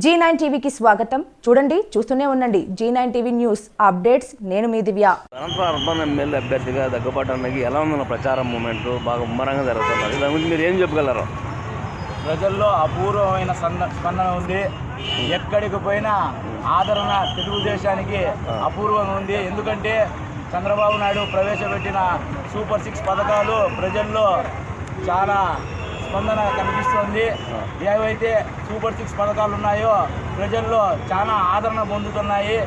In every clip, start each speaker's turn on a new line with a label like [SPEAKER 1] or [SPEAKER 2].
[SPEAKER 1] G nine టీవీకి స్వాగతం. చూడండి చూస్తూనే ఉండండి. Zee nine TV news updates. నేను మీ దివ్య.
[SPEAKER 2] అర్బన్ ఎమ్మెల్యే అభ్యర్థిగా దగ్గుబాటు అన్నకి ఎలా ఉందన్న ప్రచారం మూమెంట్ బాగా ముమ్మరంగా జరుగుతున్నది. దాని గురించి మీరు ఏం చెప్పగలరు?
[SPEAKER 3] ప్రజల్లో అపూర్వమైన స్పందన ఉంది. ఎక్కడికి పోయినా ఆదరణ తెలుగుదేశానికి అపూర్వంగా ఉంది. ఎందుకంటే చంద్రబాబు నాయుడు ప్రవేశపెట్టిన సూపర్ సిక్స్ పథకాలు ప్రజల్లో చాలా స్పందన కనిపిస్తుంది. ఏవైతే సూపర్ సిక్స్ పథకాలు ఉన్నాయో ప్రజల్లో చాలా ఆదరణ పొందుతున్నాయి.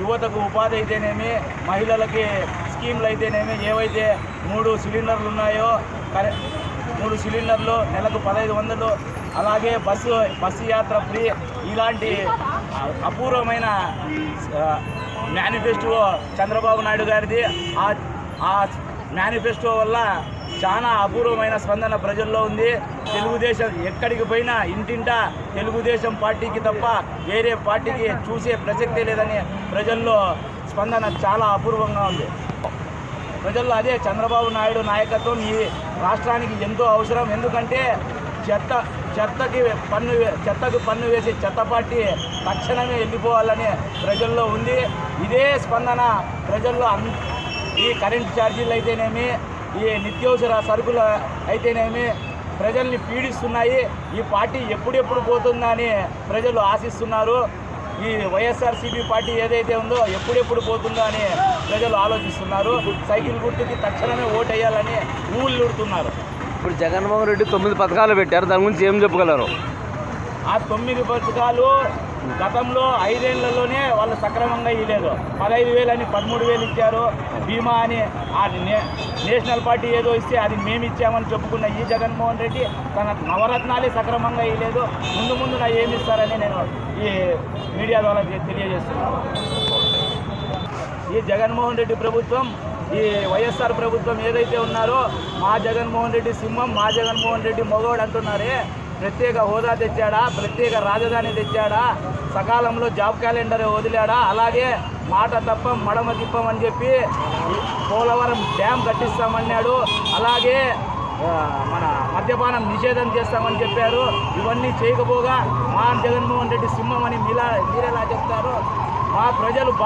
[SPEAKER 3] యువతకు ఉపాధి అయితేనేమి మహిళలకి స్కీమ్లు అయితేనేమి ఏవైతే మూడు సిలిండర్లు ఉన్నాయో కరె మూడు సిలిండర్లు నెలకు పదహైదు వందలు అలాగే బస్సు బస్సు యాత్ర ఫ్రీ ఇలాంటి అపూర్వమైన మేనిఫెస్టో చంద్రబాబు నాయుడు గారిది. ఆ ఆ మేనిఫెస్టో వల్ల చాలా అపూర్వమైన స్పందన ప్రజల్లో ఉంది. తెలుగుదేశం ఎక్కడికి పోయినా ఇంటింటా తెలుగుదేశం పార్టీకి తప్ప వేరే పార్టీకి చూసే ప్రసక్తే లేదని ప్రజల్లో స్పందన చాలా అపూర్వంగా ఉంది. ప్రజల్లో అదే చంద్రబాబు నాయుడు నాయకత్వం ఈ రాష్ట్రానికి ఎంతో అవసరం. ఎందుకంటే చెత్త చెత్తకి పన్ను చెత్తకు పన్ను వేసి చెత్త పార్టీ తక్షణమే వెళ్ళిపోవాలని ప్రజల్లో ఉంది. ఇదే స్పందన ప్రజల్లో ఈ కరెంట్ ఛార్జీలు అయితేనేమి ఈ నిత్యావసర సరుకులు అయితేనేమి ప్రజల్ని పీడిస్తున్నాయి. ఈ పార్టీ ఎప్పుడెప్పుడు పోతుందా అని ప్రజలు ఆశిస్తున్నారు. ఈ వైఎస్ఆర్సీపీ పార్టీ ఏదైతే ఉందో ఎప్పుడెప్పుడు పోతుందో అని ప్రజలు ఆలోచిస్తున్నారు. సైకిల్ గుర్తుకి తక్షణమే ఓటేయాలని ఊళ్ళుడుతున్నారు
[SPEAKER 2] ఇప్పుడు జగన్మోహన్ రెడ్డి తొమ్మిది పథకాలు పెట్టారు. దాని గురించి ఏం చెప్పగలరు?
[SPEAKER 3] ఆ తొమ్మిది పథకాలు గతంలో ఐదేళ్ళలోనే వాళ్ళు సక్రమంగా ఇవ్వలేదు పదహైదు వేలు అని పదమూడు వేలు ఇచ్చారు. బీమా అని ఆ నే- నేషనల్ పార్టీ ఏదో ఇస్తే అది మేము ఇచ్చామని చెప్పుకున్న ఈ జగన్మోహన్ రెడ్డి తన నవరత్నాలే సక్రమంగా ఇవ్వలేదు ముందు ముందు నా ఏమి ఇస్తారని నేను ఈ మీడియా ద్వారా తెలియజేస్తున్నాను. ఈ జగన్మోహన్ రెడ్డి ప్రభుత్వం ఈ వైఎస్ఆర్ ప్రభుత్వం ఏదైతే ఉన్నారో మా జగన్మోహన్ రెడ్డి సింహం మా జగన్మోహన్ రెడ్డి మగవాడు అంటున్నారే ప్రత్యేక హోదా తెచ్చాడా? ప్రత్యేక రాజధాని తెచ్చాడా? సకాలంలో జాబ్ క్యాలెండర్ వదిలాడా? అలాగే మాట తప్పం మడమ తిప్పం అని చెప్పి పోలవరం డ్యామ్ కట్టిస్తామన్నాడు. అలాగే మన మద్యపానం నిషేధం చేస్తామని చెప్పారు. ఇవన్నీ చేయకపోగా మా జగన్మోహన్ రెడ్డి సింహం అని మీలా మీరెలా చెప్తారు మా ప్రజలు